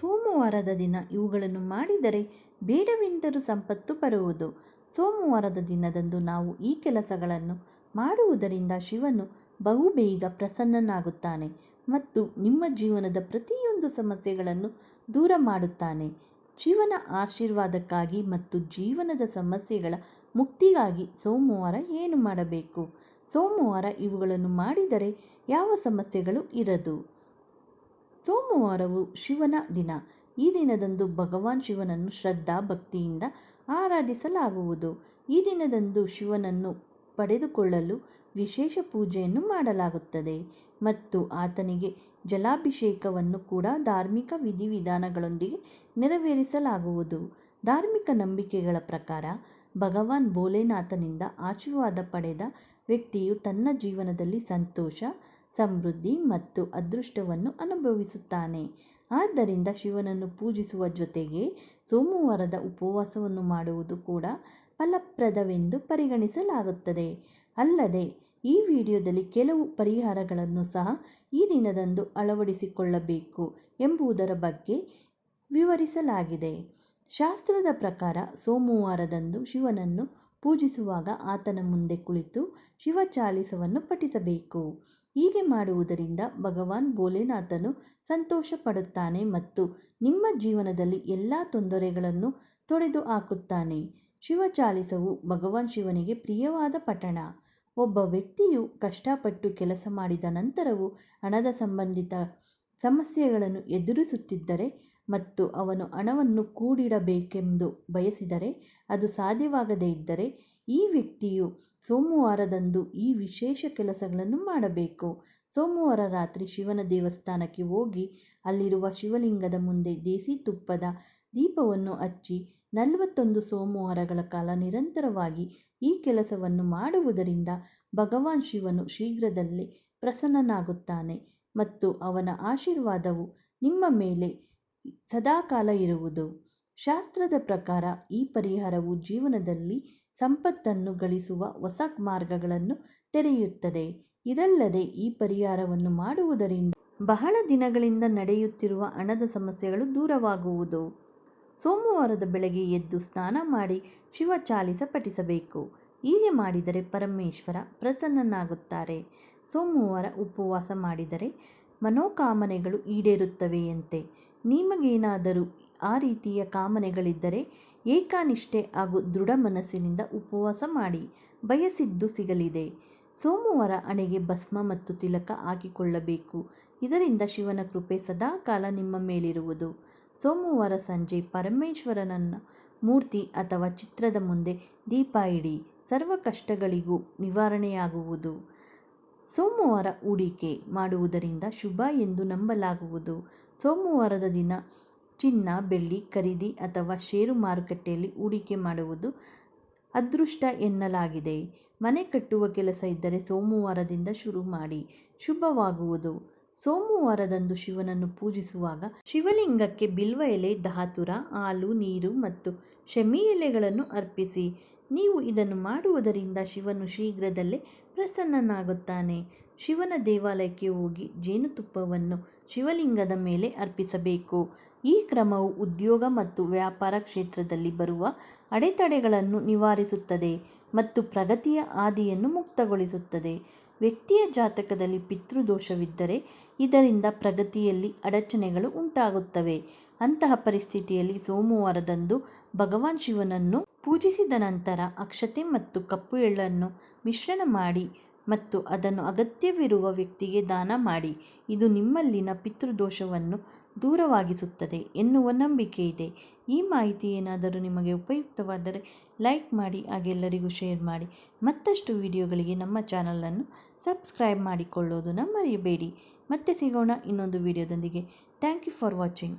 ಸೋಮವಾರದ ದಿನ ಇವುಗಳನ್ನು ಮಾಡಿದರೆ ಬೇಡವೆಂದರೂ ಸಂಪತ್ತು ಬರುವುದು. ಸೋಮವಾರದ ದಿನದಂದು ನಾವು ಈ ಕೆಲಸಗಳನ್ನು ಮಾಡುವುದರಿಂದ ಶಿವನು ಬಹುಬೇಗ ಪ್ರಸನ್ನನಾಗುತ್ತಾನೆ ಮತ್ತು ನಿಮ್ಮ ಜೀವನದ ಪ್ರತಿಯೊಂದು ಸಮಸ್ಯೆಗಳನ್ನು ದೂರ ಮಾಡುತ್ತಾನೆ. ಶಿವನ ಆಶೀರ್ವಾದಕ್ಕಾಗಿ ಮತ್ತು ಜೀವನದ ಸಮಸ್ಯೆಗಳ ಮುಕ್ತಿಗಾಗಿ ಸೋಮವಾರ ಏನು ಮಾಡಬೇಕು? ಸೋಮವಾರ ಇವುಗಳನ್ನು ಮಾಡಿದರೆ ಯಾವ ಸಮಸ್ಯೆಗಳು ಇರದು? ಸೋಮವಾರವು ಶಿವನ ದಿನ. ಈ ದಿನದಂದು ಭಗವಾನ್ ಶಿವನನ್ನು ಶ್ರದ್ಧಾ ಭಕ್ತಿಯಿಂದ ಆರಾಧಿಸಲಾಗುವುದು. ಈ ದಿನದಂದು ಶಿವನನ್ನು ಪಡೆದುಕೊಳ್ಳಲು ವಿಶೇಷ ಪೂಜೆಯನ್ನು ಮಾಡಲಾಗುತ್ತದೆ ಮತ್ತು ಆತನಿಗೆ ಜಲಾಭಿಷೇಕವನ್ನು ಕೂಡ ಧಾರ್ಮಿಕ ವಿಧಿವಿಧಾನಗಳೊಂದಿಗೆ ನೆರವೇರಿಸಲಾಗುವುದು. ಧಾರ್ಮಿಕ ನಂಬಿಕೆಗಳ ಪ್ರಕಾರ ಭಗವಾನ್ ಭೋಲೆನಾಥನಿಂದ ಆಶೀರ್ವಾದ ಪಡೆದ ವ್ಯಕ್ತಿಯು ತನ್ನ ಜೀವನದಲ್ಲಿ ಸಂತೋಷ ಸಮೃದ್ಧಿ ಮತ್ತು ಅದೃಷ್ಟವನ್ನು ಅನುಭವಿಸುತ್ತಾನೆ. ಆದ್ದರಿಂದ ಶಿವನನ್ನು ಪೂಜಿಸುವ ಜೊತೆಗೆ ಸೋಮವಾರದ ಉಪವಾಸವನ್ನು ಮಾಡುವುದು ಕೂಡ ಫಲಪ್ರದವೆಂದು ಪರಿಗಣಿಸಲಾಗುತ್ತದೆ. ಅಲ್ಲದೆ, ಈ ವಿಡಿಯೋದಲ್ಲಿ ಕೆಲವು ಪರಿಹಾರಗಳನ್ನು ಸಹ ಈ ದಿನದಂದು ಅಳವಡಿಸಿಕೊಳ್ಳಬೇಕು ಎಂಬುದರ ಬಗ್ಗೆ ವಿವರಿಸಲಾಗಿದೆ. ಶಾಸ್ತ್ರದ ಪ್ರಕಾರ ಸೋಮವಾರದಂದು ಶಿವನನ್ನು ಪೂಜಿಸುವಾಗ ಆತನ ಮುಂದೆ ಕುಳಿತು ಶಿವಚಾಲಿಸವನ್ನು ಪಠಿಸಬೇಕು. ಹೀಗೆ ಮಾಡುವುದರಿಂದ ಭಗವಾನ್ ಭೋಲೆನಾಥನು ಸಂತೋಷ ಪಡುತ್ತಾನೆ ಮತ್ತು ನಿಮ್ಮ ಜೀವನದಲ್ಲಿ ಎಲ್ಲ ತೊಂದರೆಗಳನ್ನು ತೊಡೆದು ಹಾಕುತ್ತಾನೆ. ಶಿವಚಾಲಿಸವು ಭಗವಾನ್ ಶಿವನಿಗೆ ಪ್ರಿಯವಾದ ಪಠಣ. ಒಬ್ಬ ವ್ಯಕ್ತಿಯು ಕಷ್ಟಪಟ್ಟು ಕೆಲಸ ಮಾಡಿದ ನಂತರವೂ ಹಣದ ಸಂಬಂಧಿತ ಸಮಸ್ಯೆಗಳನ್ನು ಎದುರಿಸುತ್ತಿದ್ದರೆ ಮತ್ತು ಅವನು ಹಣವನ್ನು ಕೂಡಿಡಬೇಕೆಂದು ಬಯಸಿದರೆ ಅದು ಸಾಧ್ಯವಾಗದೇ ಇದ್ದರೆ ಈ ವ್ಯಕ್ತಿಯು ಸೋಮವಾರದಂದು ಈ ವಿಶೇಷ ಕೆಲಸಗಳನ್ನು ಮಾಡಬೇಕು. ಸೋಮವಾರ ರಾತ್ರಿ ಶಿವನ ದೇವಸ್ಥಾನಕ್ಕೆ ಹೋಗಿ ಅಲ್ಲಿರುವ ಶಿವಲಿಂಗದ ಮುಂದೆ ದೇಸಿ ತುಪ್ಪದ ದೀಪವನ್ನು ಹಚ್ಚಿ ನಲವತ್ತೊಂದು ಸೋಮವಾರಗಳ ಕಾಲ ನಿರಂತರವಾಗಿ ಈ ಕೆಲಸವನ್ನು ಮಾಡುವುದರಿಂದ ಭಗವಾನ್ ಶಿವನು ಶೀಘ್ರದಲ್ಲೇ ಪ್ರಸನ್ನನಾಗುತ್ತಾನೆ ಮತ್ತು ಅವನ ಆಶೀರ್ವಾದವು ನಿಮ್ಮ ಮೇಲೆ ಸದಾಕಾಲ ಇರುವುದು. ಶಾಸ್ತ್ರದ ಪ್ರಕಾರ ಈ ಪರಿಹಾರವು ಜೀವನದಲ್ಲಿ ಸಂಪತ್ತನ್ನು ಗಳಿಸುವ ಹೊಸ ಮಾರ್ಗಗಳನ್ನು ತೆರೆಯುತ್ತದೆ. ಇದಲ್ಲದೆ ಈ ಪರಿಹಾರವನ್ನು ಮಾಡುವುದರಿಂದ ಬಹಳ ದಿನಗಳಿಂದ ನಡೆಯುತ್ತಿರುವ ಹಣದ ಸಮಸ್ಯೆಗಳು ದೂರವಾಗುವುದು. ಸೋಮವಾರದ ಬೆಳಗ್ಗೆ ಎದ್ದು ಸ್ನಾನ ಮಾಡಿ ಶಿವ ಚಾಲಿಸ ಪಠಿಸಬೇಕು. ಹೀಗೆ ಮಾಡಿದರೆ ಪರಮೇಶ್ವರ ಪ್ರಸನ್ನನಾಗುತ್ತಾರೆ. ಸೋಮವಾರ ಉಪವಾಸ ಮಾಡಿದರೆ ಮನೋಕಾಮನೆಗಳು ಈಡೇರುತ್ತವೆಯಂತೆ. ನಿಮಗೇನಾದರೂ ಆ ರೀತಿಯ ಕಾಮನೆಗಳಿದ್ದರೆ ಏಕಾನಿಷ್ಠೆ ಹಾಗೂ ದೃಢ ಮನಸ್ಸಿನಿಂದ ಉಪವಾಸ ಮಾಡಿ ಬಯಸಿದ್ದು ಸಿಗಲಿದೆ. ಸೋಮವಾರ ಅಣೆಗೆ ಭಸ್ಮ ಮತ್ತು ತಿಲಕ ಹಾಕಿಕೊಳ್ಳಬೇಕು. ಇದರಿಂದ ಶಿವನ ಕೃಪೆ ಸದಾಕಾಲ ನಿಮ್ಮ ಮೇಲಿರುವುದು. ಸೋಮವಾರ ಸಂಜೆ ಪರಮೇಶ್ವರನ ಮೂರ್ತಿ ಅಥವಾ ಚಿತ್ರದ ಮುಂದೆ ದೀಪ ಇಡಿ. ಸರ್ವ ಕಷ್ಟಗಳಿಗೂ ನಿವಾರಣೆಯಾಗುವುದು. ಸೋಮವಾರ ಹೂಡಿಕೆ ಮಾಡುವುದರಿಂದ ಶುಭ ಎಂದು ನಂಬಲಾಗುವುದು. ಸೋಮವಾರದ ದಿನ ಚಿನ್ನ, ಬೆಳ್ಳಿ, ಖರೀದಿ ಅಥವಾ ಷೇರು ಮಾರುಕಟ್ಟೆಯಲ್ಲಿ ಹೂಡಿಕೆ ಮಾಡುವುದು ಅದೃಷ್ಟ ಎನ್ನಲಾಗಿದೆ. ಮನೆ ಕಟ್ಟುವ ಕೆಲಸ ಇದ್ದರೆ ಸೋಮವಾರದಿಂದ ಶುರು ಮಾಡಿ, ಶುಭವಾಗುವುದು. ಸೋಮವಾರದಂದು ಶಿವನನ್ನು ಪೂಜಿಸುವಾಗ ಶಿವಲಿಂಗಕ್ಕೆ ಬಿಲ್ವ ಎಲೆ, ಧಾತುರ, ಹಾಲು, ನೀರು ಮತ್ತು ಶಮಿ ಎಲೆಗಳನ್ನು ಅರ್ಪಿಸಿ. ನೀವು ಇದನ್ನು ಮಾಡುವುದರಿಂದ ಶಿವನು ಶೀಘ್ರದಲ್ಲೇ ಪ್ರಸನ್ನನಾಗುತ್ತಾನೆ. ಶಿವನ ದೇವಾಲಯಕ್ಕೆ ಹೋಗಿ ಜೇನುತುಪ್ಪವನ್ನು ಶಿವಲಿಂಗದ ಮೇಲೆ ಅರ್ಪಿಸಬೇಕು. ಈ ಕ್ರಮವು ಉದ್ಯೋಗ ಮತ್ತು ವ್ಯಾಪಾರ ಕ್ಷೇತ್ರದಲ್ಲಿ ಬರುವ ಅಡೆತಡೆಗಳನ್ನು ನಿವಾರಿಸುತ್ತದೆ ಮತ್ತು ಪ್ರಗತಿಯ ಆದಿಯನ್ನು ಮುಕ್ತಗೊಳಿಸುತ್ತದೆ. ವ್ಯಕ್ತಿಯ ಜಾತಕದಲ್ಲಿ ಪಿತೃದೋಷವಿದ್ದರೆ ಇದರಿಂದ ಪ್ರಗತಿಯಲ್ಲಿ ಅಡಚಣೆಗಳು ಉಂಟಾಗುತ್ತವೆ. ಅಂತಹ ಪರಿಸ್ಥಿತಿಯಲ್ಲಿ ಸೋಮವಾರದಂದು ಭಗವಾನ್ ಶಿವನನ್ನು ಪೂಜಿಸಿದ ನಂತರ ಅಕ್ಷತೆ ಮತ್ತು ಕಪ್ಪು ಎಳ್ಳನ್ನು ಮಿಶ್ರಣ ಮಾಡಿ ಮತ್ತು ಅದನ್ನು ಅಗತ್ಯವಿರುವ ವ್ಯಕ್ತಿಗೆ ದಾನ ಮಾಡಿ. ಇದು ನಿಮ್ಮಲ್ಲಿನ ಪಿತೃದೋಷವನ್ನು ದೂರವಾಗಿಸುತ್ತದೆ ಎನ್ನುವ ನಂಬಿಕೆ ಇದೆ. ಈ ಮಾಹಿತಿ ಏನಾದರೂ ನಿಮಗೆ ಉಪಯುಕ್ತವಾದರೆ ಲೈಕ್ ಮಾಡಿ ಹಾಗೆಲ್ಲರಿಗೂ ಶೇರ್ ಮಾಡಿ. ಮತ್ತಷ್ಟು ವಿಡಿಯೋಗಳಿಗೆ ನಮ್ಮ ಚಾನಲನ್ನು ಸಬ್ಸ್ಕ್ರೈಬ್ ಮಾಡಿಕೊಳ್ಳೋದನ್ನು ಮರೆಯಬೇಡಿ ಮತ್ತೆ ಸಿಗೋಣ ಇನ್ನೊಂದು ವಿಡಿಯೋದೊಂದಿಗೆ. Thank you for watching.